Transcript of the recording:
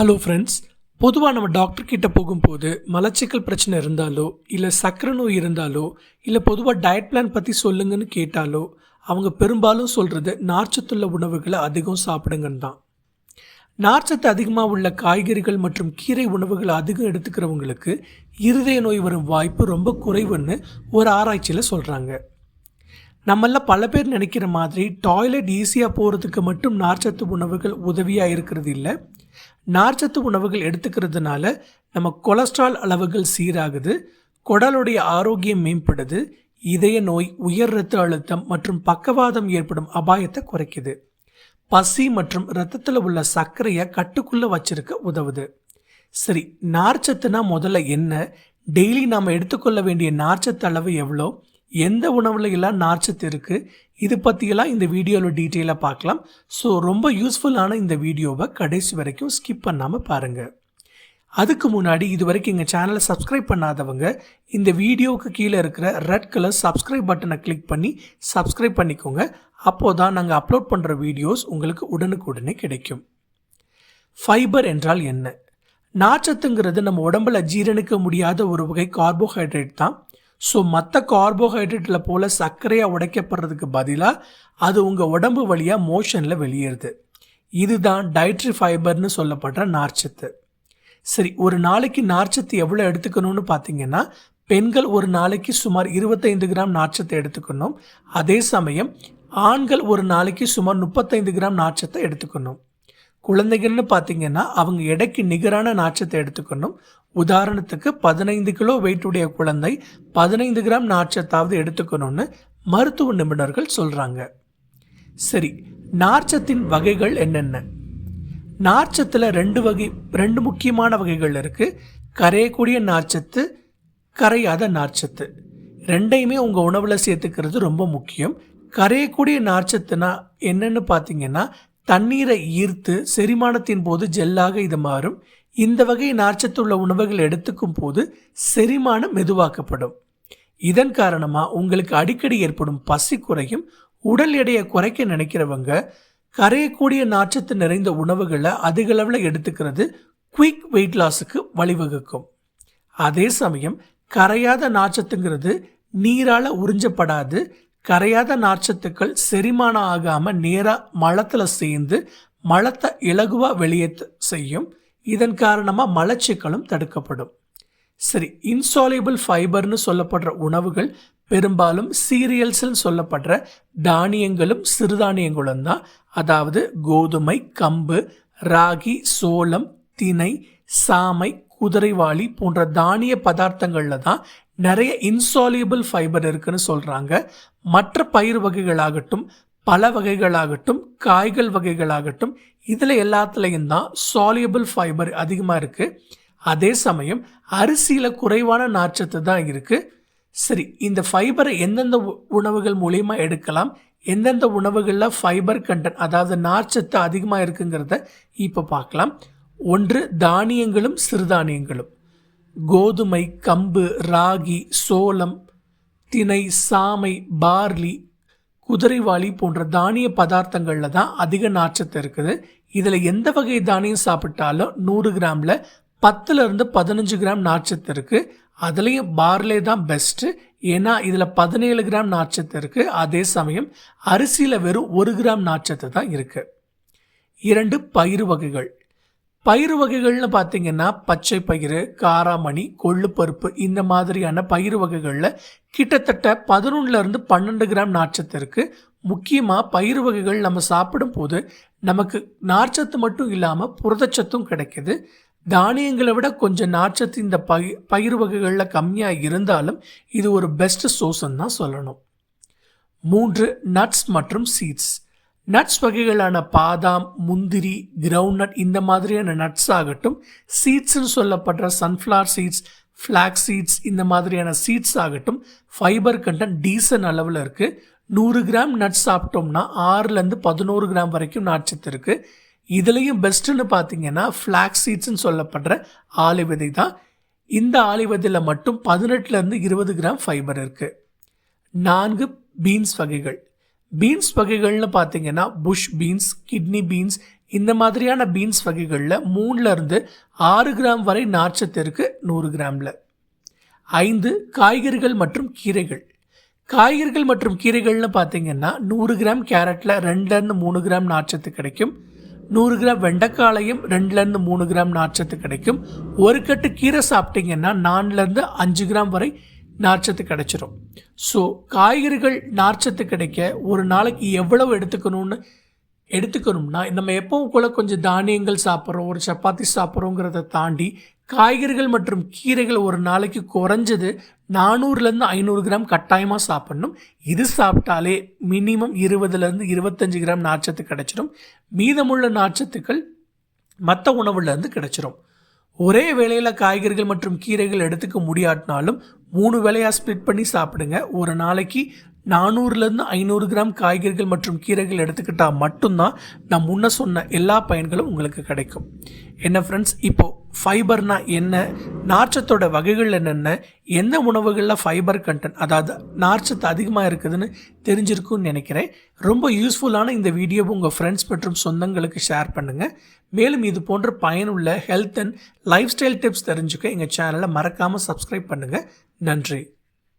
Hello friends பொதுவாக நம்ம doctor கிட்ட போகும்போது மலச்சிக்கல் பிரச்சனை இருந்தாலோ இல்லை சக்கரை நோய் இருந்தாலோ இல்லை பொதுவாக டயட் பிளான் பற்றி சொல்லுங்கன்னு கேட்டாலோ அவங்க பெரும்பாலும் சொல்கிறது நார்ச்சத்துள்ள உணவுகளை அதிகம் சாப்பிடுங்கன்னு தான். நார்ச்சத்து அதிகமாக உள்ள காய்கறிகள் மற்றும் கீரை உணவுகளை அதிகம் எடுத்துக்கிறவங்களுக்கு இருதய நோய் வரும் வாய்ப்பு ரொம்ப குறைவுன்னு ஒரு ஆராய்ச்சியில் சொல்கிறாங்க நம்மள பல பேர் நினைக்கிற மாதிரி டாய்லெட் ஈஸியாக போகிறதுக்கு மட்டும் நார்ச்சத்து உணவுகள் உதவியாக இருக்கிறது இல்லை. நார்ச்சத்து உணவுகள் எடுத்துக்கிறதுனால நம்ம கொலஸ்ட்ரால் அளவுகள் சீராகுது குடலுடைய ஆரோக்கியம் மேம்படுது இதய நோய் உயர் இரத்த அழுத்தம் மற்றும் பக்கவாதம் ஏற்படும் அபாயத்தை குறைக்குது. பசி மற்றும் இரத்தத்தில் உள்ள சர்க்கரையை கட்டுக்குள்ளே வச்சிருக்க உதவுது. சரி நார்ச்சத்துனா முதல்ல என்ன? டெய்லி நாம் எடுத்துக்கொள்ள வேண்டிய நார்ச்சத்து அளவு எவ்வளோ? எந்த உணவுல எல்லாம் நார்ச்சத்து இருக்குது இது பற்றியெல்லாம் இந்த வீடியோவில் டீட்டெயிலாக பார்க்கலாம் ஸோ ரொம்ப யூஸ்ஃபுல்லான இந்த வீடியோவை கடைசி வரைக்கும் ஸ்கிப் பண்ணாமல் பாருங்கள் அதுக்கு முன்னாடி இது வரைக்கும் எங்கள் சேனலை சப்ஸ்கிரைப் பண்ணாதவங்க இந்த வீடியோவுக்கு கீழே இருக்கிற ரெட் கலர் சப்ஸ்கிரைப் பட்டனை கிளிக் பண்ணி சப்ஸ்கிரைப் பண்ணிக்கோங்க. அப்போ தான் நாங்கள் அப்லோட் பண்ணுற வீடியோஸ் உங்களுக்கு உடனுக்குடனே கிடைக்கும். ஃபைபர் என்றால் என்ன? நார்ச்சத்துங்கிறது நம்ம உடம்புல ஜீரணிக்க முடியாத ஒரு வகை கார்போஹைட்ரேட் தான். ஸோ மற்ற கார்போஹைட்ரேட்டில் போல் சர்க்கரையாக உடைக்கப்படுறதுக்கு பதிலாக அது உங்கள் உடம்பு வழியாக மோஷனில் வெளியேறுது. இதுதான் டயட்ரி ஃபைபர்னு சொல்லப்படுற நார்ச்சத்து. சரி ஒரு நாளைக்கு நார்ச்சத்து எவ்வளோ எடுத்துக்கணும்னு பார்த்தீங்கன்னா பெண்கள் ஒரு நாளைக்கு சுமார் இருபத்தைந்து கிராம் நார்ச்சத்தை எடுத்துக்கணும். அதே சமயம் ஆண்கள் ஒரு நாளைக்கு சுமார் முப்பத்தைந்து கிராம் நார்ச்சத்தை எடுத்துக்கணும். குழந்தைகள்னு பார்த்தீங்கன்னா அவங்க எடைக்கு நிகரான நார்ச்சத்தை எடுத்துக்கணும். உதாரணத்துக்கு பதினைந்து கிலோ வெயிட்டுடைய குழந்தை பதினைந்து கிராம் நார்ச்சத்தாவது எடுத்துக்கணும்னு மருத்துவ நிபுணர்கள் சொல்கிறாங்க சரி நார்ச்சத்தின் வகைகள் என்னென்ன? நார்ச்சத்தில் ரெண்டு வகை ரெண்டு முக்கியமான வகைகள் இருக்குது கரையக்கூடிய நார்ச்சத்து கரையாத நார்ச்சத்து. ரெண்டையுமே உங்கள் உணவில் சேர்த்துக்கிறது ரொம்ப முக்கியம். கரையக்கூடிய நார்ச்சத்துனா என்னென்னு பார்த்தீங்கன்னா தண்ணீரை ஈர்த்து செரிமானத்தின் போது ஜெல்லாக இது மாறும். இந்த வகை நார்ச்சத்துள்ள உணவுகள் எடுத்துக்கும் போது செரிமானம் மெதுவாக்கப்படும். இதன் காரணமாக உங்களுக்கு அடிக்கடி ஏற்படும் பசி குறையும் உடல் எடையை குறைக்க நினைக்கிறவங்க கரையக்கூடிய நார்ச்சத்து நிறைந்த உணவுகளை அதிகளவில் எடுத்துக்கிறது குயிக் வெயிட் லாஸுக்கு வழிவகுக்கும். அதே சமயம் கரையாத நாச்சத்துங்கிறது நீரால் உறிஞ்சப்படாது கரையாத நார்ச்சத்துக்கள் செரிமானம் ஆகாமல் நேராக மலத்தில் சேர்ந்து மலத்தை இலகுவாக வெளியே செய்யும். இதன் காரணமாக மலச்சிக்கலும் தடுக்கப்படும். சரி இன்சாலியபிள் ஃபைபர்னு சொல்லப்படுற உணவுகள் பெரும்பாலும் சீரியல்ஸ்னு சொல்லப்படுற தானியங்களும் சிறுதானியங்களும் தான். அதாவது கோதுமை கம்பு ராகி சோளம் தினை சாமை குதிரைவாளி போன்ற தானிய பதார்த்தங்களில் தான் நிறைய இன்சாலியபிள் ஃபைபர் இருக்குன்னு சொல்கிறாங்க மற்ற பயிர் வகைகளாகட்டும் பல வகைகளாகட்டும் காய்கள் வகைகளாகட்டும் இதில் எல்லாத்துலேயும் தான் சாலியபிள் ஃபைபர் அதிகமாக இருக்குது அதே சமயம் அரிசியில் குறைவான நார்ச்சத்து தான் இருக்குது சரி இந்த ஃபைபரை எந்தெந்த உணவுகள் மூலயமா எடுக்கலாம்? எந்தெந்த உணவுகளில் ஃபைபர் கண்டென்ட் அதாவது நார்ச்சத்து அதிகமாக இருக்குங்கிறத இப்போ பார்க்கலாம். ஒன்று தானியங்களும் சிறுதானியங்களும். கோதுமை கம்பு ராகி சோளம் தினை சாமை பார்லி குதிரைவாளி போன்ற தானிய பதார்த்தங்களில் தான் அதிக நாச்சத்து இருக்குது. இதில் எந்த வகை தானியம் சாப்பிட்டாலும் நூறு கிராமில் பத்துலேருந்து பதினஞ்சு கிராம் நார்ச்சத்து இருக்குது அதுலேயும் பார்லே தான் பெஸ்ட்டு ஏன்னா இதில் பதினேழு கிராம் நார்ச்சத்து இருக்குது அதே சமயம் அரிசியில் வெறும் ஒரு கிராம் நார்ச்சத்து தான் இருக்குது இரண்டு பயிறு வகைகள். பயிறு வகைகள்னு பார்த்தீங்கன்னா பச்சை பயிறு காராமணி கொள்ளுப்பருப்பு இந்த மாதிரியான பயிறு வகைகளில் கிட்டத்தட்ட பதினொன்றுலேருந்து பன்னெண்டு கிராம் நார்ச்சத்து இருக்குது முக்கியமாக பயிறு வகைகள் நம்ம சாப்பிடும் போது நமக்கு நார்ச்சத்து மட்டும் இல்லாமல் புரதச்சத்தும் கிடைக்குது. தானியங்களை விட கொஞ்சம் நார்ச்சத்து இந்த பயிர் பயிர் வகைகளில் கம்மியாக இருந்தாலும் இது ஒரு பெஸ்ட் சோர்ஸ்ன்னு தான் சொல்லணும். மூன்று நட்ஸ் மற்றும் சீட்ஸ் நட்ஸ் வகைகளான பாதாம் முந்திரி கிரவுண்ட் இந்த மாதிரியான நட்ஸ் ஆகட்டும் சீட்ஸ்னு சொல்லப்படுற சன்ஃப்ளவர் சீட்ஸ் ஃப்ளாக் சீட்ஸ் இந்த மாதிரியான சீட்ஸ் ஆகட்டும் ஃபைபர் கண்டென்ட் டீசன்ட் அளவில் இருக்குது நூறு கிராம் நட்ஸ் சாப்பிட்டோம்னா ஆறுலேருந்து பதினோரு கிராம் வரைக்கும் நாட்சத்து இருக்குது இதுலேயும் பெஸ்ட்டுன்னு பார்த்தீங்கன்னா ஃப்ளாக் சீட்ஸ்னு சொல்லப்படுற ஆலை விதை தான். இந்த ஆலை விதையில் மட்டும் பதினெட்டுலேருந்து இருபது கிராம் ஃபைபர் இருக்குது நான்கு பீன்ஸ் வகைகள். பீன்ஸ் வகைகள்னு பார்த்தீங்கன்னா புஷ் பீன்ஸ் கிட்னி பீன்ஸ் இந்த மாதிரியான பீன்ஸ் வகைகளில் மூணுலேருந்து ஆறு கிராம் வரை நார்ச்சத்து இருக்குது நூறு கிராமில். ஐந்து காய்கறிகள் மற்றும் கீரைகள். காய்கறிகள் மற்றும் கீரைகள்னு பார்த்தீங்கன்னா நூறு கிராம் கேரட்டில் ரெண்டுலேருந்து மூணு கிராம் நார்ச்சத்து கிடைக்கும். நூறு கிராம் வெண்டைக்காளையும் ரெண்டுலேருந்து மூணு கிராம் நார்ச்சத்து கிடைக்கும். ஒரு கட்டு கீரை சாப்பிட்டீங்கன்னா நாலுலேருந்து அஞ்சு கிராம் வரை நார்ச்சத்து கிடைச்சிரும். ஸோ காய்கறிகள் நார்ச்சத்து கிடைக்க ஒரு நாளைக்கு எவ்வளவு எடுத்துக்கணும்னு எடுத்துக்கணும்னா நம்ம எப்பவும் கூட கொஞ்சம் தானியங்கள் சாப்பிட்றோம் ஒரு சப்பாத்தி சாப்பிட்றோங்கிறத தாண்டி காய்கறிகள் மற்றும் கீரைகள் ஒரு நாளைக்கு குறைஞ்சது நானூறுலேருந்து ஐநூறு கிராம் கட்டாயமாக சாப்பிடணும். இது சாப்பிட்டாலே மினிமம் இருபதுலேருந்து இருபத்தஞ்சு கிராம் நார்ச்சத்து கிடச்சிரும். மீதமுள்ள நார்ச்சத்துக்கள் மற்ற உணவுலேருந்து கிடச்சிரும். ஒரே வேளையில் காய்கறிகள் மற்றும் கீரைகள் எடுத்துக்க முடியாட்டினாலும் மூணு வேளையாக ஸ்ப்ளிட் பண்ணி சாப்பிடுங்க. ஒரு நாளைக்கு நானூறுலேருந்து ஐநூறு கிராம் காய்கறிகள் மற்றும் கீரைகள் எடுத்துக்கிட்டால் மட்டும்தான் நான் முன்ன சொன்ன எல்லா பயன்களும் உங்களுக்கு கிடைக்கும். என்ன ஃப்ரெண்ட்ஸ் இப்போது ஃபைபர்னா என்ன? நார்ச்சத்தோட வகைகள் என்னென்ன? எந்த உணவுகளில் ஃபைபர் கண்டென்ட் அதாவது நார்ச்சத்து அதிகமாக இருக்குதுன்னு தெரிஞ்சிருக்கும்னு நினைக்கிறேன். ரொம்ப யூஸ்ஃபுல்லான இந்த வீடியோவை உங்கள் ஃப்ரெண்ட்ஸ் மற்றும் சொந்தங்களுக்கு ஷேர் பண்ணுங்கள் மேலும் இது போன்ற பயனுள்ள health and life style tips தெரிஞ்சுக்க எங்கள் சேனலை மறக்காமல் சப்ஸ்கிரைப் பண்ணுங்கள் நன்றி.